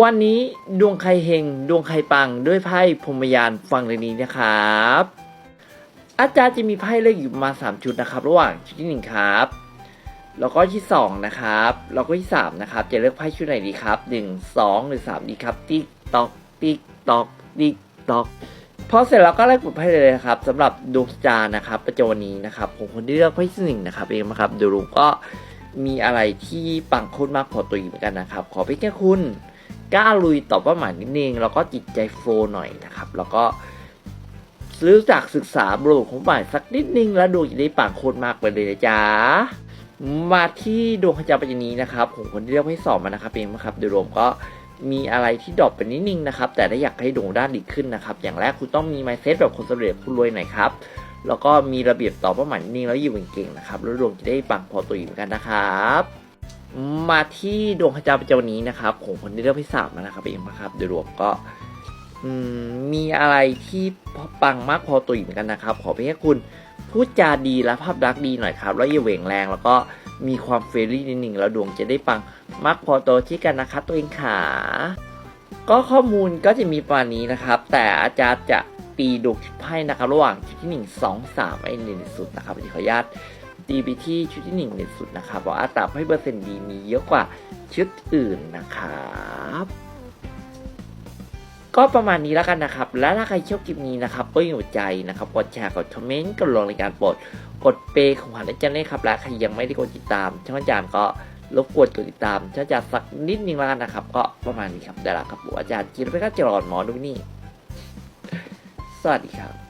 วันนี้ดวงใครเฮงดวงใครปังด้วยไพ่พรมยานฟังเรื่องนี้นะครับ อาจารย์จะมีไพ่เลือกอยู่มาณสามชุดนะครับ ระหว่างชุดที่หนึ่งครับ แล้วก็ที่สองนะครับแล้วก็ที่สามนะครับจะเลือกไพ่ชุดไหนดีครับหนึ่งสองหรือสามดีครับติ๊กตอกติ๊กตอกติ๊กตอกพอเสร็จแล้วก็ไล่กดไพ่เลยนะครับสำหรับดวงจานนะครับประจำวันนี้นะครับผมคนที่เลือกไพ่ที่หนึ่งนะครับเองนะครับเดี๋ยวลุงก็มีอะไรที่ปังโคตรมากพอตัวอยู่เหมือนกันนะครับ ขอเพียงแค่คุณ กล้าลุยต่อเป้าหมายนิดนึงแล้วก็จิตใจโฟหน่อยนะครับ แล้วก็รู้จักศึกษาบรูของหมายสักนิดนึงแล้วดวงจะได้ปังโคตรมากไปเลยนะจ๊ะมาที่ดวงขจรปัจจุนี้นะครับผมคนที่เลือกให้สอบมานะครับเองนะครับโดยรวมก็มีอะไรที่ดรอปไปนิดนึงนะครับ แต่ถ้าอยากให้ดวงด้านดีขึ้นนะครับ อย่างแรกคุณต้องมีไมเซ็ตแบบคนสำเร็จคุณรวยหน่อยครับ แล้วก็มีระเบียบต่อเป้าหมายนิดนึงแล้วอยู่เก่งๆนะครับ แล้วดวงจะได้ปังพอตัวอยู่เหมือนกันนะครับ มาที่ดวงพระเจ้าประจำวันนี้นะครับผมคนที่เลือกพิสามนะครับเองนะครับโดยรวมก็มีอะไรที่ปังมากพอตัวอยู่เหมือนกันนะครับ ขอเพียงแค่คุณพูดจาดีและภาพลักษณ์ดีหน่อยครับ แล้วอย่าเหว่งแรงแล้วก็มีความเฟรนลี่นิดหนึ่งแล้วดวงจะได้ปังมากพอตัวที่กันนะครับตัวเองขาก็ข้อมูลก็จะมีประมาณนี้นะครับ แต่อาจารย์จะปีดูชุดไพ่นะครับระหว่างที่หนึ่งสองสามไอ้หนึ่งสุดนะครับขออนุญาต ตีไปที่ชุดที่หนึ่งในสุดนะครับเพราะอัตราให้เปอร์เซ็นต์ดีมีเยอะกว่าชุดอื่นนะครับก็ประมาณนี้แล้วกันนะครับ และถ้าใครชอบคลิปนี้นะครับก็อยู่ใจนะครับกดแชร์กดคอมเมนต์กดลงในการโปรดกดเปย์ของขวัญอาจารย์เลยครับและใครยังไม่ได้กดติดตาม ช่องอาจารย์ก็รบกวนกดติดตามช่องอาจารย์สักนิดนึงแล้วกันนะครับ ก็ประมาณนี้ครับได้ล้วครับผมอาจารย์กินไปก็จะรอนหมอดูนี่ สวัสดีครับ